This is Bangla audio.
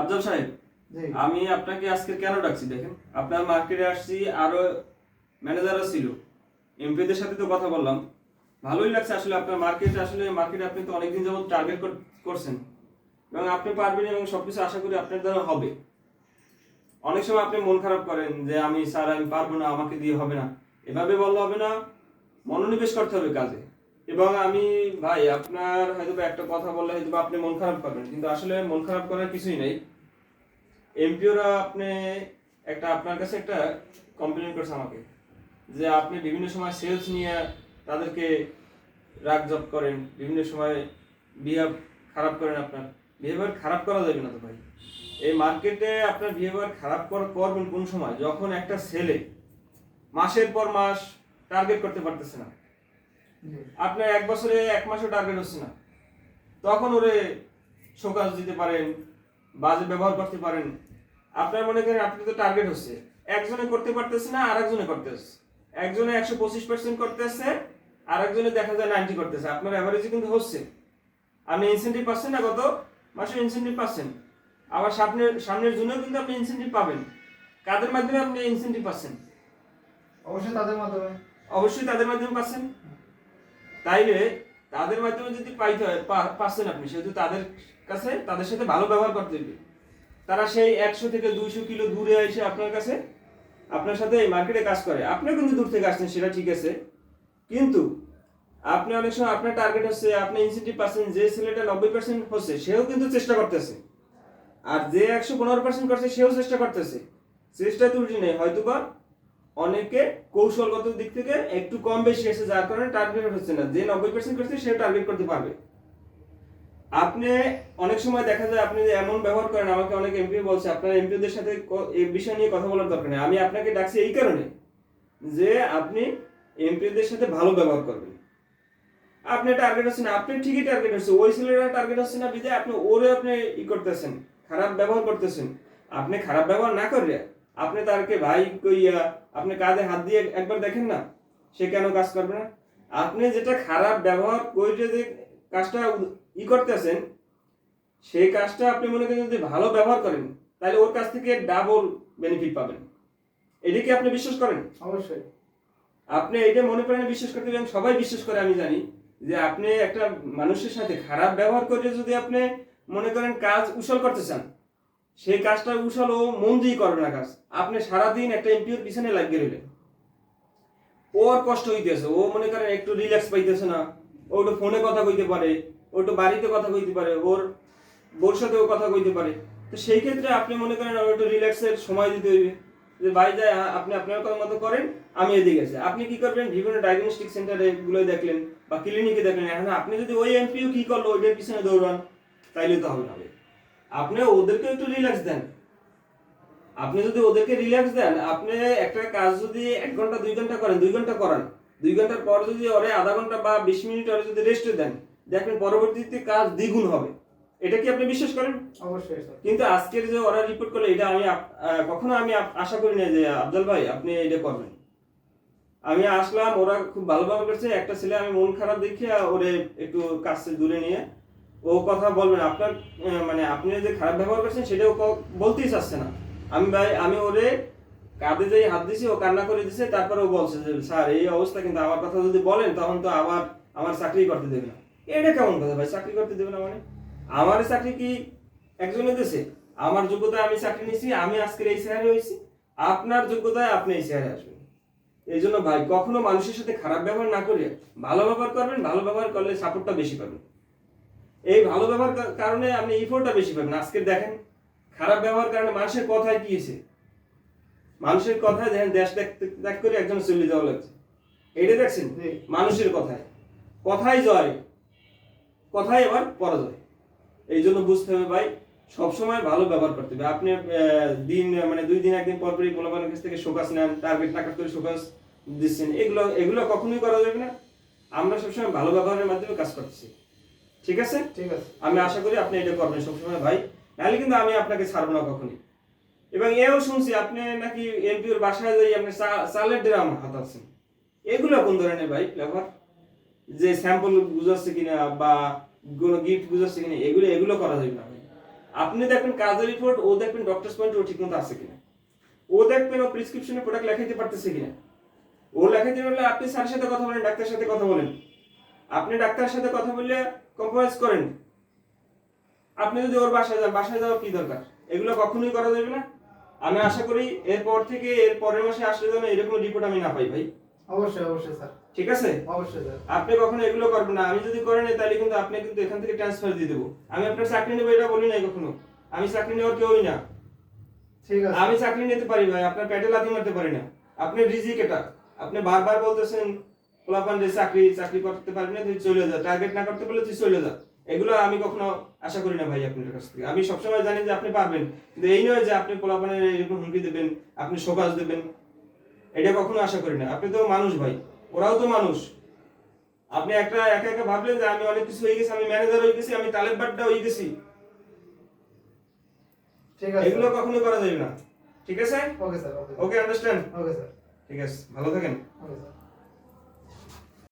আফজাল সাহেব আমি আপনাকে আজকে কেন ডাকছি দেখেন? আপনার মার্কেটে আসছি আরও ম্যানেজারও ছিল। এমপিদের সাথে তো কথা বললাম। ভালোই লাগছে আসলে আপনার মার্কেটে আসলে মার্কেটে আপনি তো অনেকদিন যাবত টার্গেট করছেন। এবং আপনি পারবেন এবং সবকিছু আশা করি আপনার দ্বারা হবে। অনেক সময় আপনি মন খারাপ করেন যে আমি স্যার আমি পারব না আমাকে দিয়ে হবে না। এভাবে বললে হবে না মনোনিবেশ করতে হবে কাজে। এবং আমি, ভাই, আপনার হয়তো একটা কথা বললে হয়তো আপনি মন খারাপ করবেন, কিন্তু আসলে মন খারাপ করার কিছুই নেই। এমপিওরা আপনি একটা, আপনার কাছে একটা কমপ্লেন করছে আমাকে, যে আপনি বিভিন্ন সময় সেলস নিয়ে তাদেরকে রাগ জব করেন, বিভিন্ন সময় বিহেভ খারাপ করেন আপনার। বিহেভিয়ার খারাপ করা যাবে না তো ভাই। এই মার্কেটে আপনার বিহেভিয়ার খারাপ কর- করবেন কোন সময়? যখন একটা ছেলে মাসের পর মাস টার্গেট করতে পারতেছে না। আপনার এক বছরে এক মাসও টার্গেট হচ্ছে না। তখন ওরে শোকাজ দিতে পারেন বাজে ব্যবহার করতে পারেন। আপনার মনে করেন আপনি তো টার্গেট হচ্ছে। একজনে করতে পারতেছে না আর একজনে করতেছে। একজনে একশো পঁচিশ পার্সেন্ট করতেছে আর একজনে দেখা যায় নাইনটি করতেছে। আপনার অ্যাভারেজে কিন্তু হচ্ছে। আপনি ইনসেন্টিভ পাচ্ছেন না কত মাসে ইনসেন্টিভ পাচ্ছেন। আবার সামনের সামনের জন্যও কিন্তু আপনি ইনসেন্টিভ পাবেন। কাদের মাধ্যমে আপনি ইনসেন্টিভ পাচ্ছেন? অবশ্যই তাদের মাধ্যমে। অবশ্যই তাদের মাধ্যমে পাচ্ছেন। তাইলে তাদের মাধ্যমে যদি পাইতে হয় পাচ্ছেন আপনি, সেহেতু তাদের কাছে, তাদের সাথে ভালো ব্যবহার করতে হবে। তারা সেই একশো থেকে দুইশো কিলো দূরে এসে আপনার কাছে, আপনার সাথে এই মার্কেটে কাজ করে। আপনিও কিন্তু দূর থেকে আসছেন, সেটা ঠিক আছে। কিন্তু আপনি অনেক সময় আপনার টার্গেট হচ্ছে, আপনি ইনসেন্টিভ পাচ্ছেন, যে ছেলেটা নব্বই পার্সেন্ট হচ্ছে, সেও কিন্তু চেষ্টা করতেছে। আর যে একশো পনেরো পার্সেন্ট করছে, সেও চেষ্টা করতেছে। চেষ্টা ত্রুটি নেই হয়তো বা অনেকে কৌশলগত দিক থেকে একটু কম বেশি এসে যার কারণে টার্গেট হচ্ছে না। যে নব্বই পার্সেন্ট করছে সে টার্গেট করতে পারবে। আপনি অনেক সময় দেখা যায় আপনি যে এমন ব্যবহার করেন, আমাকে অনেক এমপি বলছে, আপনার এমপিদের সাথে এই বিষয় নিয়ে কথা বলার দরকার নেই। আমি আপনাকে ডাকছি এই কারণে যে আপনি এমপিদের সাথে ভালো ব্যবহার করবেন। আপনি টার্গেট হচ্ছে না, আপনি ঠিকই টার্গেট হচ্ছে ওই ছেলেরা টার্গেট হচ্ছে না বিদে আপনি ওরে আপনি ই করতেছেন, খারাপ ব্যবহার করতেছেন। আপনি খারাপ ব্যবহার না করে আপনি তারকে ভাই কইয়া আপনি কাঁধে হাত দিয়ে একবার দেখেন না সে কেন কাজ করবে না? আপনি যেটা খারাপ ব্যবহার করে যে কাজটা ই করতেছেন সেই কাজটা আপনি মনে করেন যদি ভালো ব্যবহার করেন তাহলে ওর কাছ থেকে ডাবল বেনিফিট পাবেন। এটা কি আপনি বিশ্বাস করেন? অবশ্যই। আপনি এটা মনে করেন বিশ্বাস করতে পারেন সবাই বিশ্বাস করে আমি জানি যে আপনি একটা মানুষের সাথে খারাপ ব্যবহার করে যদি আপনি মনে করেন কাজ উসল করতে চান সেই কাজটা উসল ও মন দিয়ে করবে না কাজ। আপনি সারাদিন একটা এমপিওর পিছনে লাগিয়ে রইলেন। ওর কষ্ট হইতেছে, ও মনে করেন একটু রিল্যাক্স পাইতেছে না। ও একটু ফোনে কথা কইতে পারে, ও একটু বাড়িতে কথা কইতে পারে, ওর বোর সাথেও কথা কইতে পারে। তো সেই ক্ষেত্রে আপনি মনে করেন ওর একটু রিল্যাক্সের সময় দিতে হইবে। যে বাড়ি যায় আপনি আপনার কথা মতো করেন, আমি এদিকে আছি। আপনি কি করবেন? বিভিন্ন ডায়াগনস্টিক সেন্টারে গুলো দেখলেন বা ক্লিনিকে দেখলেন। এখন আপনি যদি ওই এমপিও কি করল, ওইটার পিছনে দৌড়ান, তাইলে তো হবে না। আপনি ওদেরকে একটু রিল্যাক্স দেন। আপনি যদি ওদেরকে রিল্যাক্স দেন আপনি একটা কাজ যদি এক ঘণ্টা দুই ঘণ্টা করেন দুই ঘণ্টা করান। দুই ঘণ্টার পর যদি ওরে আধা ঘণ্টা বা বিশ মিনিট ওরে যদি রেস্ট দেন দেখবেন পরবর্তীতে কাজ দ্বিগুণ হবে। এটা কি আপনি বিশ্বাস করেন? অবশ্যই কিন্তু আজকের যে ওরা রিপোর্ট করল এটা আমি কখনো আমি আশা করি না যে আফজল ভাই আপনি এটা করবেন। আমি আসলাম ওরা খুব ভালোভাবে করছে। একটা ছেলে আমি মন খারাপ দেখে ওরে একটু কাছ থেকে দূরে নিয়ে ও কথা বলবেন, আপনার মানে আপনি যে খারাপ ব্যবহার করছেন সেটাও ক- বলতেই চাচ্ছে না। আমি ভাই, আমি ওরে কাঁধে যেই হাত দিছি, ও কান্না করে দিছে, তারপরে ও বলছে যে, স্যার, এই অবস্থা কিন্তু আমার কথা যদি বলেন, তখন তো আবার আমার চাকরি করতে দেবে না। এটা কেমন কথা ভাই, চাকরি করতে দেবে না মানে? আমার চাকরি কি একজনে দেশে? আমার যোগ্যতায় আমি চাকরি নিয়েছি, আমি আজকের এই চেহারে হয়েছি। আপনার যোগ্যতায় আপনি এই চেহারে আসবেন। এই জন্য ভাই, কখনো মানুষের সাথে খারাপ ব্যবহার না করে, ভালো ব্যবহার করবেন, ভালো ব্যবহার করলে সাপোর্টটা বেশি পাবেন। এই ভালো ব্যবহার কারণে আপনি ইফোর্টটা বেশি পাবেন। আজকে দেখেন খারাপ ব্যবহার কারণে মানুষের কথায় কি হয়েছে মানুষের কথায় দেখেন দেশ ত্যাগ- করে একজন চলে যাওয়া লাগছে। এটা দেখছেন? মানুষের কথায়। কথাই জয় কথাই আবার পরাজয়। এই জন্য বুঝতে হবে ভাই সবসময় ভালো ব্যবহার করতে হবে। আপনি দিন মানে দুই দিন একদিন পর পরই পোলাপানের কাছ থেকে শোকাস নেন টার্গেট টাকা করে শোকাস দিচ্ছেন এগুলো এগুলো কখনোই করা যাবে না। আমরা সবসময় ভালো ব্যবহারের মাধ্যমে কাজ করতেছি। ঠিক আছে? ঠিক আছে। আমি আশা করি আপনি এটা করবেন সবসময় ভাই। নাহলে কিন্তু আমি আপনাকে ছাড়বো না কখনই। এবং এও শুনছি আপনি নাকি এমপিওর বাসায় যাই আপনি চালের ড্রাম হাতাচ্ছেন। এগুলো কোন ধরনের ভাই ব্যবহার? যে স্যাম্পল বুঝাচ্ছে কিনা বা কোনো গিফট বুঝাচ্ছে কিনা এগুলো এগুলো করা যাবে না ভাই। আপনি দেখবেন কাজের রিপোর্ট ও দেখবেন ডক্টরস পয়েন্ট ও ঠিক মতো আছে কিনা। ও দেখবেন ও প্রেসক্রিপশনে প্রোডাক্ট লেখাইতে পারতেছে কিনা। ও লেখাইতে পারলে আপনি স্যারের সাথে কথা বলেন ডাক্তারের সাথে কথা বলেন। আপনি ডাক্তারের সাথে কথা বললে কম্প্রোমাইজ করেন। আপনি যদি ওর বাসায় যান বাসায় যাওয়ার কি দরকার? এগুলো কখনোই করা যাবে না। আমি আশা করি এরপর থেকে এর পরের মাসে আসলে যেন এরকম রিপোর্ট আমি না পাই ভাই। অবশ্যই অবশ্যই স্যার। ঠিক আছে? অবশ্যই স্যার। আপনি কখনো এগুলো করবেন না। আমি যদি করে নিই তাহলে কিন্তু আপনি কিন্তু এখান থেকে ট্রান্সফার দিয়ে দেবো। আমি আপনার চাকরি নেব এটা বলি নাই কখনো। আমি চাকরি নেওয়ার কেউই না। ঠিক আছে। আমি চাকরি নিতে পারি ভাই। আপনার পেটে লাথি মারতে পারি না। আপনি রিজিক এটা। আপনি বারবার বলতেছেন পোলাপান যে চাকরি চাকরি করতে পারবি না তুই চলে যা। টার্গেট না করতে পারলে তুই চলে যা। এগুলো আমি কখনো আশা করি না ভাই আপনার কাছ থেকে। আমি সবসময় জানি যে আপনি পারবেন। কিন্তু এই নয় যে আপনি পোলাপানের এরকম হুমকি দেবেন আপনি সকাজ দেবেন। এটা কখনো আশা করি না। আপনি তো মানুষ ভাই। ওরাও তো মানুষ। আপনি একটা একা একা ভাবলেন যে আমি অনেক কিছু হয়ে গেছি আমি ম্যানেজার হয়ে গেছি আমি তালেব বাড্ডা হয়ে গেছি। ঠিক আছে। এগুলো কখনো করা যাবে না। ঠিক আছে? Okay sir okay okay understand okay sir ঠিক আছে ভালো থাকেন। Okay sir